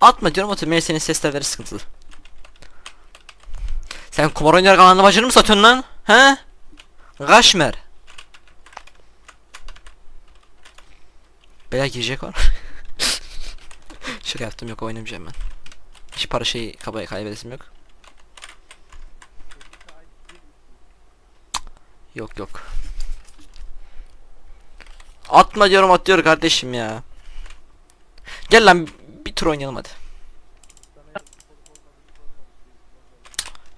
Atma diyorum atıyor. Meğer senin sesleri sıkıntılı. Sen kumar oynayarak ananı bacını mı satıyorsun lan? He? Kaşmer. Bela girecek var. Şaka yaptım yok oynamayacağım ben. Hiç para şeyi kabaya kaybedesim yok. Yok yok. Atma diyorum atıyor kardeşim ya. Gel lan tur oynayalım.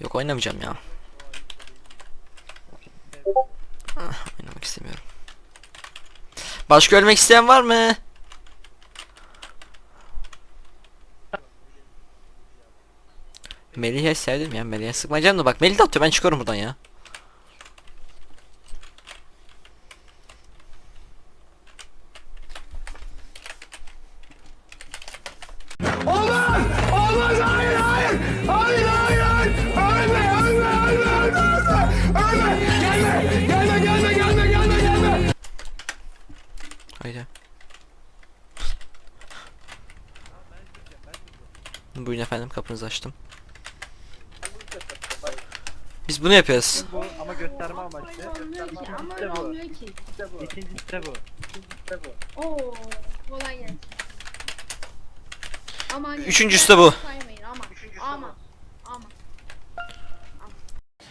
Yok oynamayacağım ya. Ah, oynamak istemiyorum. Başka ölmek isteyen var mı? Melih'e sevdim ya Melih'e sıkmayacağım da bak Melih de atıyor ben çıkıyorum buradan ya. Haydi. Buyurun efendim kapınızı açtım. Biz bunu yapıyoruz. Bu ama gösterme amaçlı. Olmuyor ki ama İşte bu. olmuyor ki. İkincisi de bu. İkincisi de bu. Oo, kolay gelsin. Aman ya, Üçüncüsü de bu. Saymayın aman. Aman.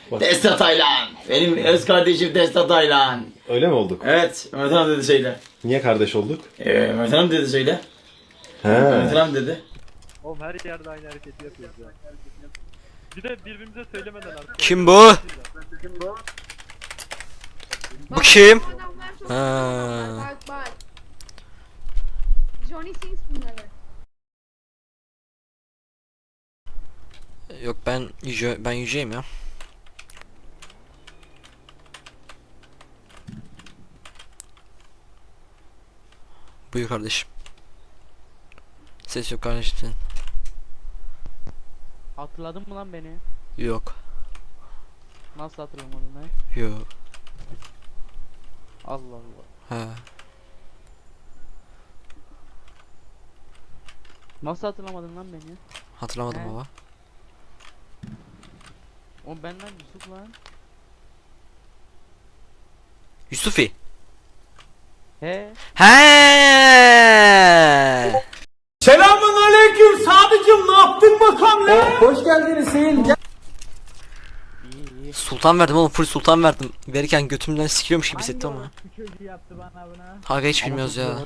Aman. Destat Taylan. Benim öz kardeşim Destat Taylan. Öyle mi olduk? Evet, Mehmet Han dedi söyle. Niye kardeş olduk? Ee, Mehmet Han dedi söyle. He. Mehmet Han dedi. Oğlum her yerde aynı hareketi yapıyoruz ya. Bir de birbirimize söylemeden artık. Kim bu? Bu kim? Bu adamlar çok Ha. Bak bak. Johnny Sins bunları. Yok ben yüce ben yüceyim ya. Buyur kardeşim. Ses yok kardeşim. Hatırladın mı lan beni? Yok. Nasıl hatırlamadın lan? Yok. Allah Allah. Ha. Nasıl hatırlamadın lan beni? Hatırlamadım He. baba. O benden Yusuf lan. Yusufi. He. He. Selamun aleyküm Sadıcım ne yaptın bakalım lan? hoş geldiniz iyi. Sultan verdim oğlum full sultan verdim. Verirken götümden sikiyormuş gibi hissettim ama. Haga hiç bilmiyoruz ya.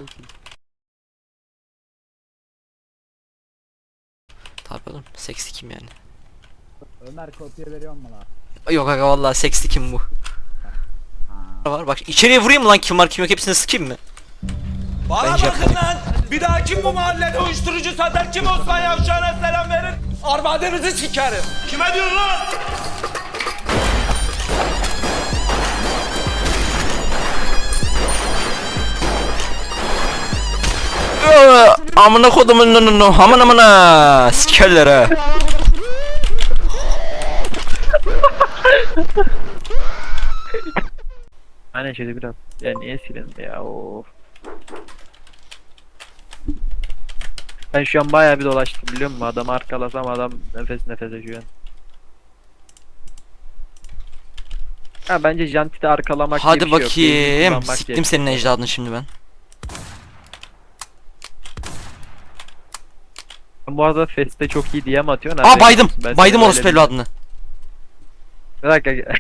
Tabii oğlum seksli kim yani? Ömer kopya veriyor mu lan? Yok aga vallahi seksli kim bu? Var bak içeriye vurayım lan kim var kim yok hepsini sıkayım mı? Bana Bence bakın lan. Bir daha kim bu mahallede uyuşturucu satar kim Osman Yavşan'a selam verir. Armadenizi sikerim. Kime diyorsun lan? Amına kodumun nunu aman amına sikerler ha. Aynen şöyle biraz. Ya niye silindi ya of. Ben şu an bayağı bir dolaştım biliyor musun? Adamı arkalasam adam nefes nefese şu an. Ha bence Janti'de arkalamak diye Hadi bir şey yok. Beynini bakayım. kullanmak Siktim diye. senin ecdadını şimdi ben. Ben bu arada Fest'te çok iyi DM atıyorsun. Aa baydım. Ben Baydım orospu evladını. Bir dakika.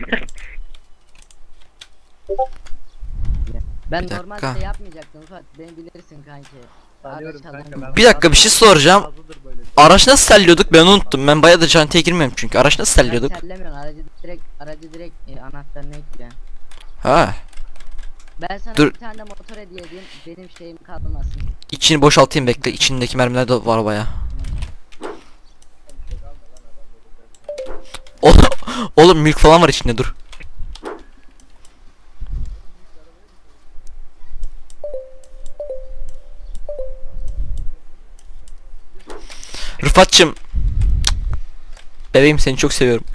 Ben Bir dakika. normalde yapmayacaktım Fatih beni bilirsin kanki. Tanıyorum Araç kanka, adam ben- gibi. Bir dakika bir şey soracağım. Fazladır böyle. Araç nasıl selliyorduk ben unuttum. Ben bayağı da cantiye girmiyorum çünkü. Araç nasıl selliyorduk? Sen terlemiyorsun aracı direkt aracı direkt e, anahtarına ekliyorsun. Ha. Ben sana Dur. bir tane de motor hediye edeyim benim şeyim kalmasın. İçini boşaltayım bekle. İçindeki mermiler de var baya. Oğlum, oğlum mülk falan var içinde dur. Rıfatçım. Bebeğim seni çok seviyorum.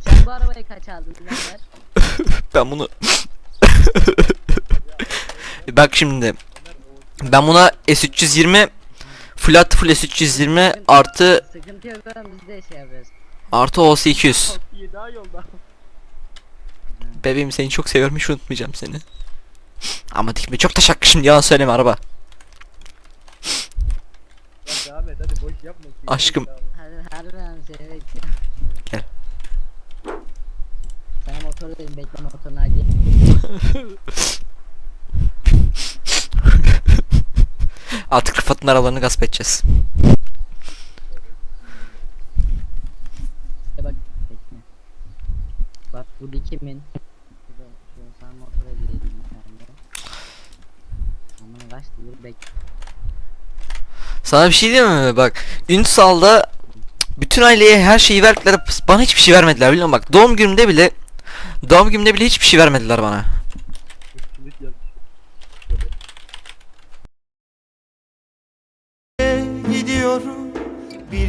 Sen bu arabayı kaç aldın? ben bunu... Bak şimdi. Ben buna S320 flat full S320 artı Sıkıntı yok oğlum biz de şey yapıyoruz. artı OS200 İyi daha yolda. Bebeğim seni çok seviyorum hiç unutmayacağım seni Ama dikme çok taşak şimdi yalan söyleme araba Bak devam et hadi boş yapma. Aşkım. Hadi harbiden seni bekliyorum. Gel. Sana motoru dedim bekle motorunu hadi. Artık Rıfat'ın arabalarını gasp edeceğiz bak. Bak bu kimin? Şurada şurada sana motora girelim bir tane. Aman kaç dur bekle. Sana bir şey diyeyim mi bak Ünsal'da bütün aileye her şeyi verdiler bana hiçbir şey vermediler biliyor musun bak doğum günümde bile doğum günümde bile hiçbir şey vermediler bana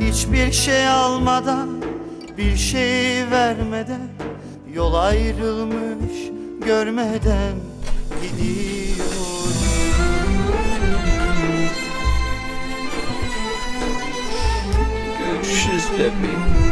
hiçbir şey almadan bir şey vermeden yol ayrılmış görmeden gidiyorum. Görüşürüz bebeğim